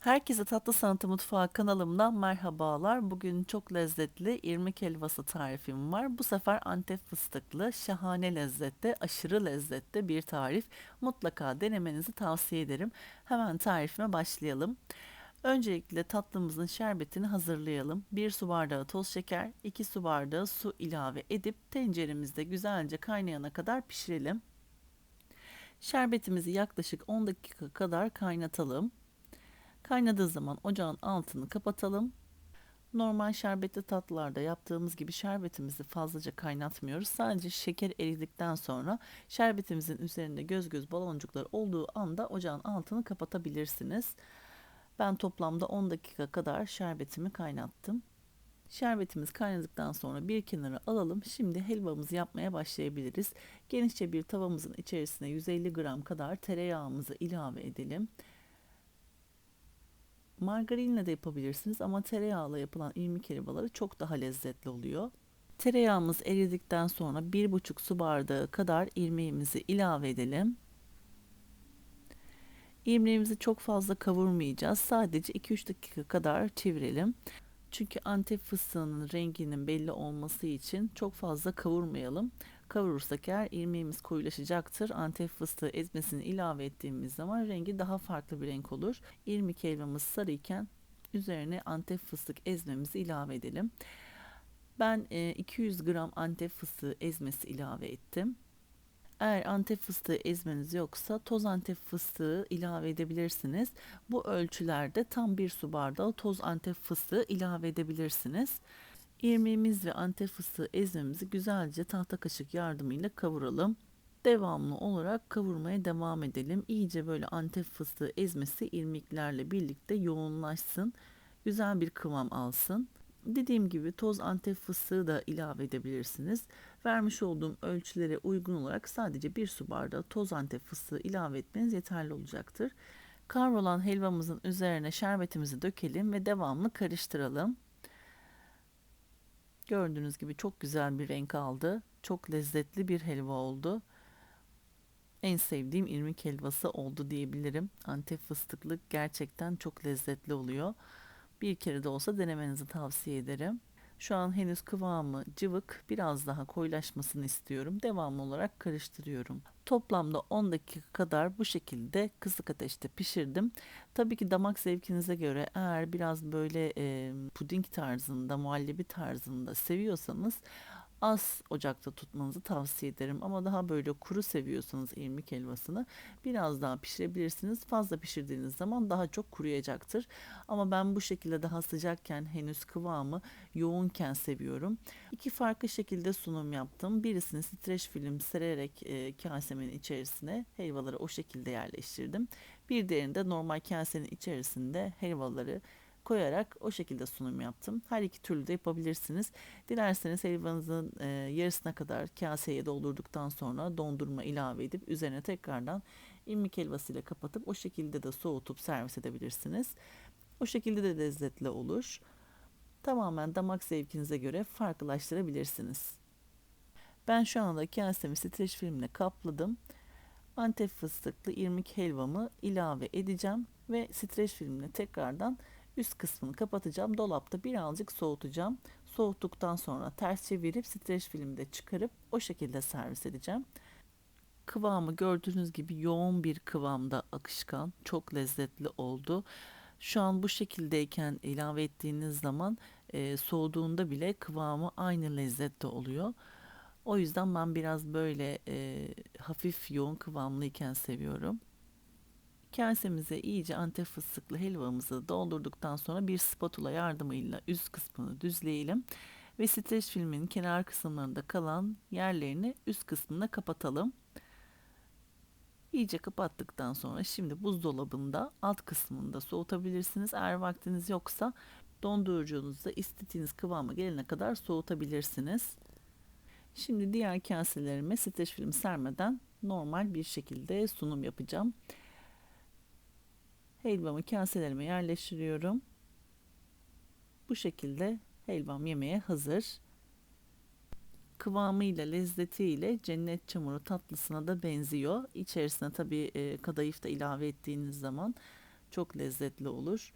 Herkese Tatlı Sanatı Mutfağı kanalımdan merhabalar. Bugün çok lezzetli irmik helvası tarifim var. Bu sefer Antep fıstıklı, şahane lezzette, aşırı lezzette bir tarif. Mutlaka denemenizi tavsiye ederim. Hemen tarifime başlayalım. Öncelikle tatlımızın şerbetini hazırlayalım. 1 su bardağı toz şeker, 2 su bardağı su ilave edip tenceremizde güzelce kaynayana kadar pişirelim. Şerbetimizi yaklaşık 10 dakika kadar kaynatalım. Kaynadığı zaman ocağın altını kapatalım. Normal şerbetli tatlılarda yaptığımız gibi şerbetimizi fazlaca kaynatmıyoruz. Sadece şeker eridikten sonra şerbetimizin üzerinde göz göz baloncuklar olduğu anda ocağın altını kapatabilirsiniz. Ben toplamda 10 dakika kadar şerbetimi kaynattım. Şerbetimiz kaynadıktan sonra bir kenara alalım. Şimdi helvamızı yapmaya başlayabiliriz. Genişçe bir tavamızın içerisine 150 gram kadar tereyağımızı ilave edelim. Margarinle de yapabilirsiniz ama tereyağla yapılan irmik helvaları çok daha lezzetli oluyor. Tereyağımız eridikten sonra 1,5 su bardağı kadar irmiğimizi ilave edelim. İrmiğimizi çok fazla kavurmayacağız. Sadece 2-3 dakika kadar çevirelim. Çünkü antep fıstığının renginin belli olması için çok fazla kavurmayalım. Kavurursak eğer irmiğimiz koyulaşacaktır. Antep fıstığı ezmesini ilave ettiğimiz zaman rengi daha farklı bir renk olur. İrmik helvamız sarıyken üzerine antep fıstık ezmemizi ilave edelim. Ben 200 gram antep fıstığı ezmesi ilave ettim. Eğer antep fıstığı ezmeniz yoksa toz antep fıstığı ilave edebilirsiniz. Bu ölçülerde tam bir su bardağı toz antep fıstığı ilave edebilirsiniz. İrmiğimiz ve antep fıstığı ezmemizi güzelce tahta kaşık yardımıyla kavuralım. Devamlı olarak kavurmaya devam edelim. İyice böyle antep fıstığı ezmesi irmiklerle birlikte yoğunlaşsın. Güzel bir kıvam alsın. Dediğim gibi toz antep fıstığı da ilave edebilirsiniz. Vermiş olduğum ölçülere uygun olarak sadece bir su bardağı toz antep fıstığı ilave etmeniz yeterli olacaktır. Kavrulan helvamızın üzerine şerbetimizi dökelim ve devamlı karıştıralım. Gördüğünüz gibi çok güzel bir renk aldı. Çok lezzetli bir helva oldu. En sevdiğim irmik helvası oldu diyebilirim. Antep fıstıklı gerçekten çok lezzetli oluyor. Bir kere de olsa denemenizi tavsiye ederim. Şu an henüz kıvamı cıvık, biraz daha koyulaşmasını istiyorum. Devamlı olarak karıştırıyorum. Toplamda 10 dakika kadar bu şekilde kısık ateşte pişirdim. Tabii ki damak zevkinize göre eğer biraz böyle e, puding tarzında, muhallebi tarzında seviyorsanız az ocakta tutmanızı tavsiye ederim. Ama daha böyle kuru seviyorsanız irmik helvasını biraz daha pişirebilirsiniz. Fazla pişirdiğiniz zaman daha çok kuruyacaktır. Ama ben bu şekilde daha sıcakken henüz kıvamı yoğunken seviyorum. İki farklı şekilde sunum yaptım. Birisini streç film sererek e, kasemin içerisine helvaları o şekilde yerleştirdim. Bir diğerinde normal kasenin içerisinde helvaları koyarak o şekilde sunum yaptım. Her iki türlü de yapabilirsiniz. Dilerseniz helvanızın e, yarısına kadar kaseye doldurduktan sonra dondurma ilave edip üzerine tekrardan irmik helvasıyla kapatıp o şekilde de soğutup servis edebilirsiniz. O şekilde de lezzetli olur. Tamamen damak zevkinize göre farklılaştırabilirsiniz. Ben şu anda kasemi streç filmle kapladım. Antep fıstıklı irmik helvamı ilave edeceğim ve streç filmle tekrardan Üst kısmını kapatacağım. Dolapta birazcık soğutacağım. Soğuttuktan sonra ters çevirip streç filmde çıkarıp o şekilde servis edeceğim. Kıvamı gördüğünüz gibi yoğun bir kıvamda akışkan, çok lezzetli oldu. Şu an bu şekildeyken ilave ettiğiniz zaman e, soğuduğunda bile kıvamı aynı lezzette oluyor. O yüzden ben biraz böyle e, hafif yoğun kıvamlıyken seviyorum. Kasemize iyice antep fıstıklı helvamızı doldurduktan sonra bir spatula yardımıyla üst kısmını düzleyelim ve streç filmin kenar kısımlarında kalan yerlerini üst kısmına kapatalım. İyice kapattıktan sonra şimdi buzdolabında alt kısmında soğutabilirsiniz. Eğer vaktiniz yoksa dondurucunuzda istediğiniz kıvama gelene kadar soğutabilirsiniz. Şimdi diğer kaselerime streç film sermeden normal bir şekilde sunum yapacağım. Helvamı kaselerime yerleştiriyorum. Bu şekilde helvam yemeğe hazır. Kıvamıyla, lezzetiyle cennet çamuru tatlısına da benziyor. İçerisine tabii e, kadayıf da ilave ettiğiniz zaman Çok lezzetli olur.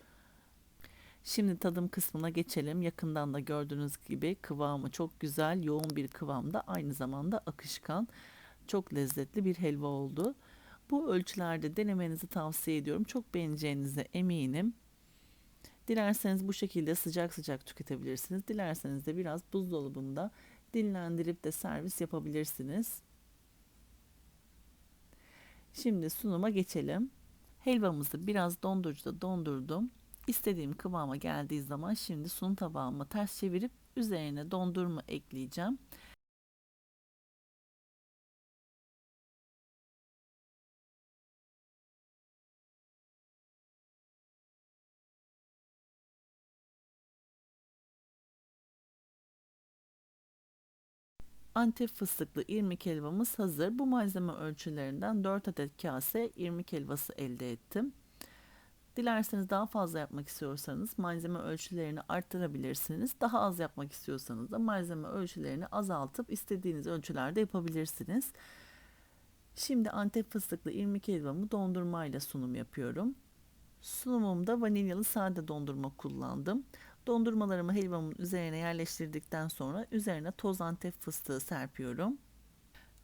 Şimdi tadım kısmına geçelim. Yakından da gördüğünüz gibi kıvamı çok güzel, yoğun bir kıvamda, aynı zamanda akışkan. Çok lezzetli bir helva oldu. Bu ölçülerde denemenizi tavsiye ediyorum. Çok beğeneceğinize eminim. Dilerseniz bu şekilde sıcak sıcak tüketebilirsiniz. Dilerseniz de biraz buzdolabında dinlendirip de servis yapabilirsiniz. Şimdi sunuma geçelim. Helvamızı biraz dondurucuda dondurdum. İstediğim kıvama geldiği zaman şimdi sunum tabağıma ters çevirip üzerine dondurma ekleyeceğim. Antep fıstıklı irmik helvamız hazır. Bu malzeme ölçülerinden 4 adet kase irmik helvası elde ettim. Dilerseniz daha fazla yapmak istiyorsanız malzeme ölçülerini arttırabilirsiniz. Daha az yapmak istiyorsanız da malzeme ölçülerini azaltıp istediğiniz ölçülerde yapabilirsiniz. Şimdi Antep fıstıklı irmik helvamı dondurmayla sunum yapıyorum. Sunumumda vanilyalı sade dondurma kullandım. Dondurmalarımı helvamın üzerine yerleştirdikten sonra üzerine toz antep fıstığı serpiyorum.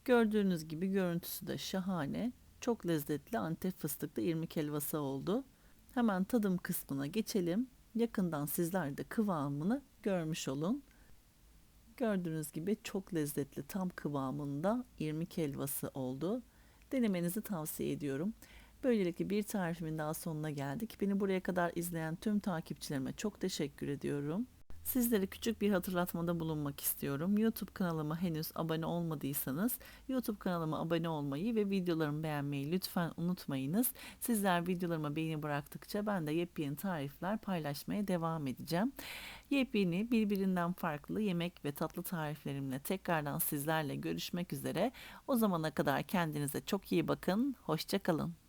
Gördüğünüz gibi görüntüsü de şahane. Çok lezzetli antep fıstıklı irmik helvası oldu. Hemen tadım kısmına geçelim. Yakından sizler de kıvamını görmüş olun. Gördüğünüz gibi çok lezzetli tam kıvamında irmik helvası oldu. Denemenizi tavsiye ediyorum. Böylelikle bir tarifimin daha sonuna geldik. Beni buraya kadar izleyen tüm takipçilerime çok teşekkür ediyorum. Sizlere küçük bir hatırlatmada bulunmak istiyorum. YouTube kanalıma henüz abone olmadıysanız YouTube kanalıma abone olmayı ve videolarımı beğenmeyi lütfen unutmayınız. Sizler videolarıma beğeni bıraktıkça ben de yepyeni tarifler paylaşmaya devam edeceğim. Yepyeni birbirinden farklı yemek ve tatlı tariflerimle tekrardan sizlerle görüşmek üzere. O zamana kadar kendinize çok iyi bakın. Hoşçakalın.